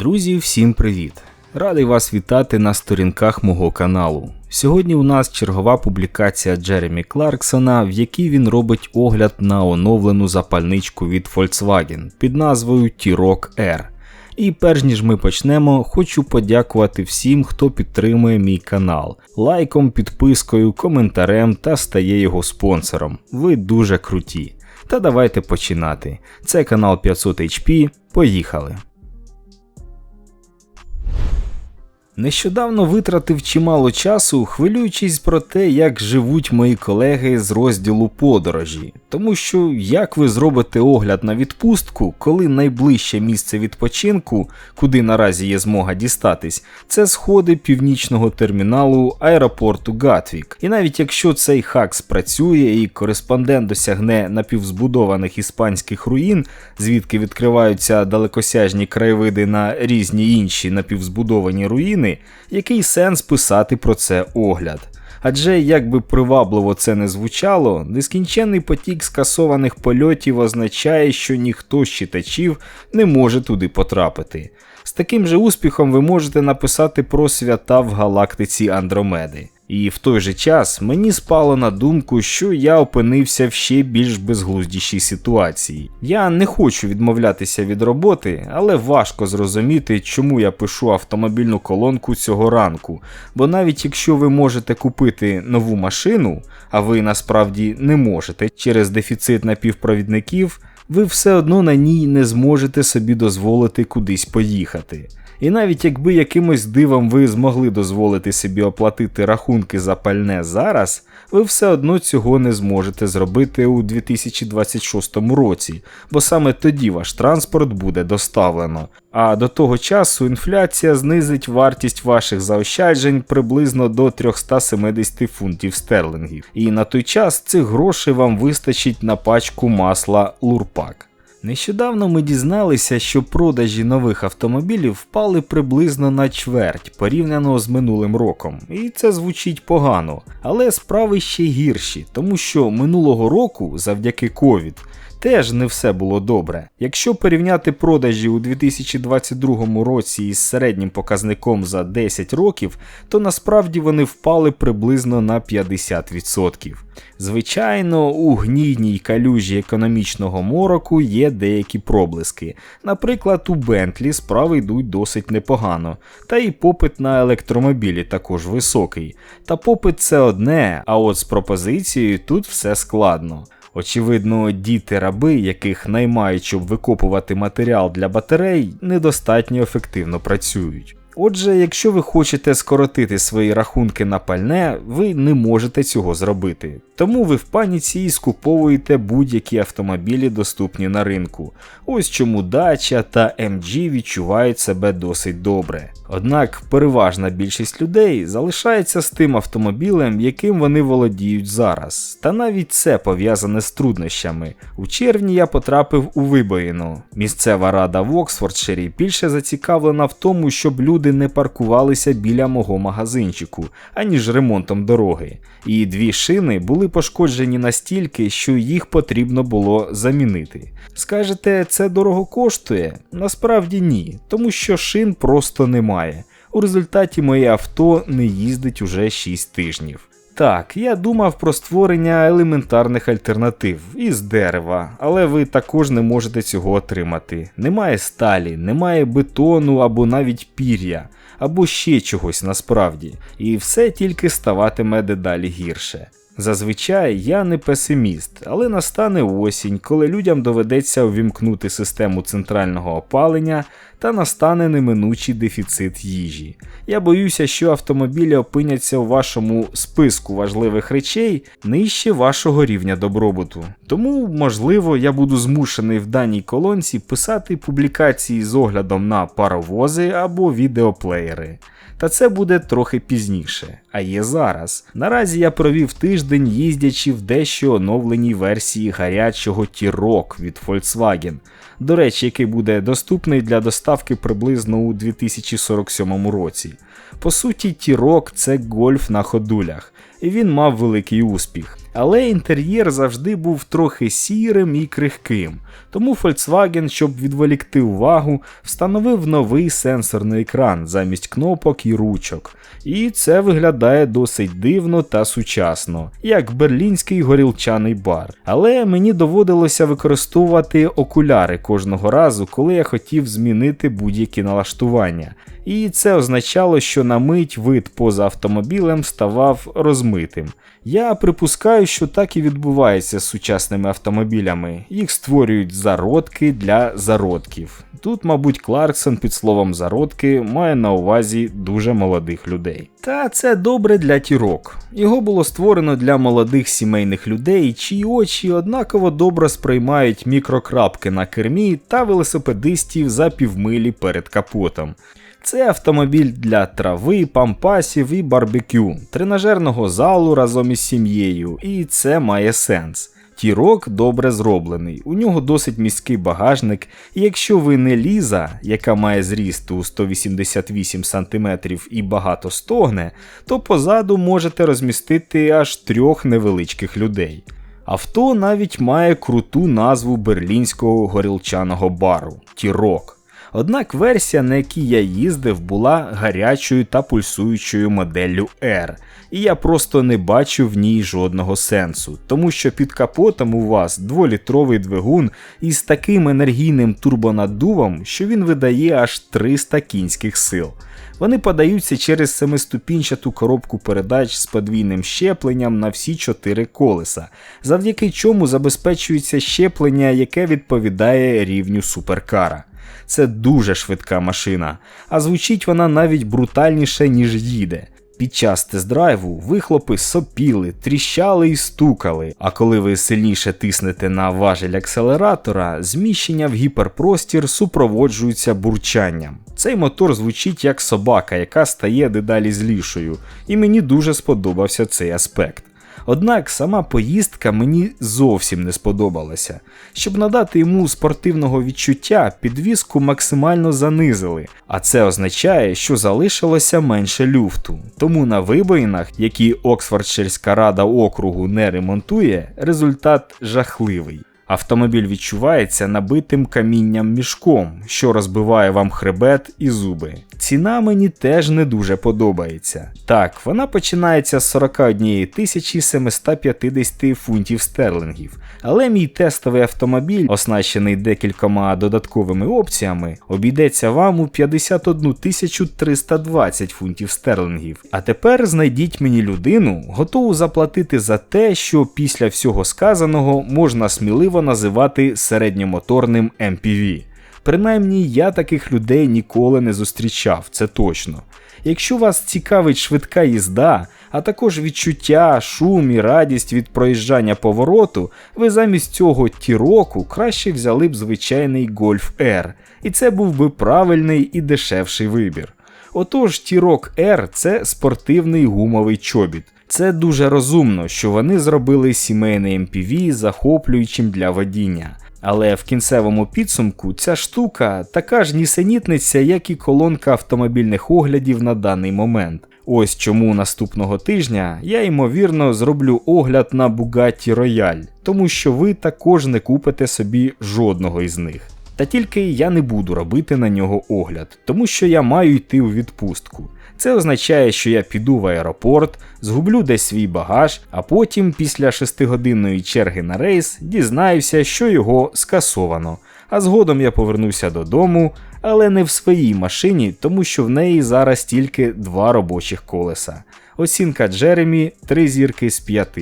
Друзі, всім привіт! Радий вас вітати на сторінках мого каналу. Сьогодні у нас чергова публікація Джеремі Кларксона, в якій він робить огляд на оновлену запальничку від Volkswagen під назвою T-Roc R. І перш ніж ми почнемо, хочу подякувати всім, хто підтримує мій канал лайком, підпискою, коментарем та стає його спонсором. Ви дуже круті. Та давайте починати. Це канал 500 HP. Поїхали! Нещодавно витратив чимало часу, хвилюючись про те, як живуть мої колеги з розділу подорожі, тому що як ви зробите огляд на відпустку, коли найближче місце відпочинку, куди наразі є змога дістатись, це сходи північного терміналу аеропорту Гатвік. І навіть якщо цей хак спрацює і кореспондент досягне напівзбудованих іспанських руїн, звідки відкриваються далекосяжні краєвиди на різні інші напівзбудовані руїни який сенс писати про це огляд. Адже як би привабливо це не звучало, нескінченний потік скасованих польотів означає, що ніхто з читачів не може туди потрапити. З таким же успіхом ви можете написати про свята в галактиці Андромеди. І в той же час мені спало на думку, що я опинився в ще більш безглуздішій ситуації. Я не хочу відмовлятися від роботи, але важко зрозуміти, чому я пишу автомобільну колонку цього ранку. Бо навіть якщо ви можете купити нову машину, а ви насправді не можете через дефіцит напівпровідників, ви все одно на ній не зможете собі дозволити кудись поїхати. І навіть якби якимось дивом ви змогли дозволити собі оплатити рахунки за пальне зараз, ви все одно цього не зможете зробити у 2026 році, бо саме тоді ваш транспорт буде доставлено. А до того часу інфляція знизить вартість ваших заощаджень приблизно до 370 фунтів стерлингів. І на той час цих грошей вам вистачить на пачку масла Лурпак. Нещодавно ми дізналися, що продажі нових автомобілів впали приблизно на чверть порівняно з минулим роком, і це звучить погано, але справи ще гірші, тому що минулого року, завдяки ковід, теж не все було добре. Якщо порівняти продажі у 2022 році із середнім показником за 10 років, то насправді вони впали приблизно на 50%. Звичайно, у гнійній калюжі економічного мороку є деякі проблиски. Наприклад, у Бентлі справи йдуть досить непогано, та і попит на електромобілі також високий. Та попит це одне, а от з пропозицією тут все складно. Очевидно, діти-раби, яких наймають, щоб викопувати матеріал для батарей, недостатньо ефективно працюють. Отже, якщо ви хочете скоротити свої рахунки на пальне, ви не можете цього зробити. Тому ви в паніці і скуповуєте будь-які автомобілі, доступні на ринку. Ось чому Dacia та MG відчувають себе досить добре. Однак переважна більшість людей залишається з тим автомобілем, яким вони володіють зараз. Та навіть це пов'язане з труднощами. У червні я потрапив у вибоїну. Місцева рада в Оксфордширі більше зацікавлена в тому, щоб люди не паркувалися біля мого магазинчику, аніж ремонтом дороги. І дві шини були пошкоджені настільки, що їх потрібно було замінити. Скажете, це дорого коштує? Насправді ні, тому що шин просто немає. У результаті моє авто не їздить уже 6 тижнів. Так, я думав про створення елементарних альтернатив із дерева, але ви також не можете цього отримати. Немає сталі, немає бетону або навіть пір'я, або ще чогось насправді, і все тільки ставатиме дедалі гірше. Зазвичай я не песиміст, але настане осінь, коли людям доведеться увімкнути систему центрального опалення та настане неминучий дефіцит їжі. Я боюся, що автомобілі опиняться у вашому списку важливих речей нижче вашого рівня добробуту. Тому, можливо, я буду змушений в даній колонці писати публікації з оглядом на паровози або відеоплеєри. Та це буде трохи пізніше, а є зараз. Наразі я провів тиждень їздячи в дещо оновленій версії гарячого T-Roc від Volkswagen, до речі, який буде доступний для доставки приблизно у 2047 році. По суті, T-Roc це гольф на ходулях, і він мав великий успіх. Але інтер'єр завжди був трохи сірим і крихким, тому Volkswagen, щоб відволікти увагу, встановив новий сенсорний екран замість кнопок і ручок. І це виглядає досить дивно та сучасно, як берлінський горілчаний бар. Але мені доводилося використовувати окуляри кожного разу, коли я хотів змінити будь-які налаштування. І це означало, що на мить вид поза автомобілем ставав розмитим. Я припускаю, що так і відбувається з сучасними автомобілями. Їх створюють зародки для зародків. Тут, мабуть, Кларксон під словом зародки має на увазі дуже молодих людей. Та це добре для тірок. Його було створено для молодих сімейних людей, чиї очі однаково добре сприймають мікрокрапки на кермі та велосипедистів за півмилі перед капотом. Це автомобіль для трави, пампасів і барбекю, тренажерного залу разом із сім'єю, і це має сенс. Тірок добре зроблений, у нього досить міський багажник, і якщо ви не ліза, яка має зріст у 188 см і багато стогне, то позаду можете розмістити аж трьох невеличких людей. Авто навіть має круту назву берлінського горілчаного бару Тірок. Однак версія, на якій я їздив, була гарячою та пульсуючою моделлю R, і я просто не бачу в ній жодного сенсу, тому що під капотом у вас дволітровий двигун із таким енергійним турбонаддувом, що він видає аж 300 кінських сил. Вони подаються через семиступінчату коробку передач з подвійним щепленням на всі чотири колеса, завдяки чому забезпечується щеплення, яке відповідає рівню суперкара. Це дуже швидка машина, а звучить вона навіть брутальніше, ніж їде. Під час тест-драйву вихлопи сопіли, тріщали і стукали, а коли ви сильніше тиснете на важель акселератора, зміщення в гіперпростір супроводжується бурчанням. Цей мотор звучить як собака, яка стає дедалі злішою, і мені дуже сподобався цей аспект. Однак сама поїздка мені зовсім не сподобалася. Щоб надати йому спортивного відчуття, підвіску максимально занизили, а це означає, що залишилося менше люфту. Тому на вибоїнах, які Оксфордширська рада округу не ремонтує, результат жахливий. Автомобіль відчувається набитим камінням мішком, що розбиває вам хребет і зуби. Ціна мені теж не дуже подобається. Так, вона починається з 41 750 фунтів стерлингів, але мій тестовий автомобіль, оснащений декількома додатковими опціями, обійдеться вам у 51 320 фунтів стерлингів. А тепер знайдіть мені людину, готову заплатити за те, що після всього сказаного можна сміливо називати середньомоторним MPV. Принаймні я таких людей ніколи не зустрічав, це точно. Якщо вас цікавить швидка їзда, а також відчуття, шум і радість від проїжджання повороту, ви замість цього тіроку краще взяли б звичайний Golf R, і це був би правильний і дешевший вибір. Отож, Тірок R це спортивний гумовий чобіт. Це дуже розумно, що вони зробили сімейний MPV захоплюючим для водіння. Але в кінцевому підсумку ця штука така ж нісенітниця, як і колонка автомобільних оглядів на даний момент. Ось чому наступного тижня я ймовірно зроблю огляд на Bugatti Royale, тому що ви також не купите собі жодного із них. Та тільки я не буду робити на нього огляд, тому що я маю йти у відпустку. Це означає, що я піду в аеропорт, згублю десь свій багаж, а потім, після 6-годинної черги на рейс, дізнаюся, що його скасовано. А згодом я повернуся додому, але не в своїй машині, тому що в неї зараз тільки два робочих колеса. Оцінка Джеремі 3 зірки з 5.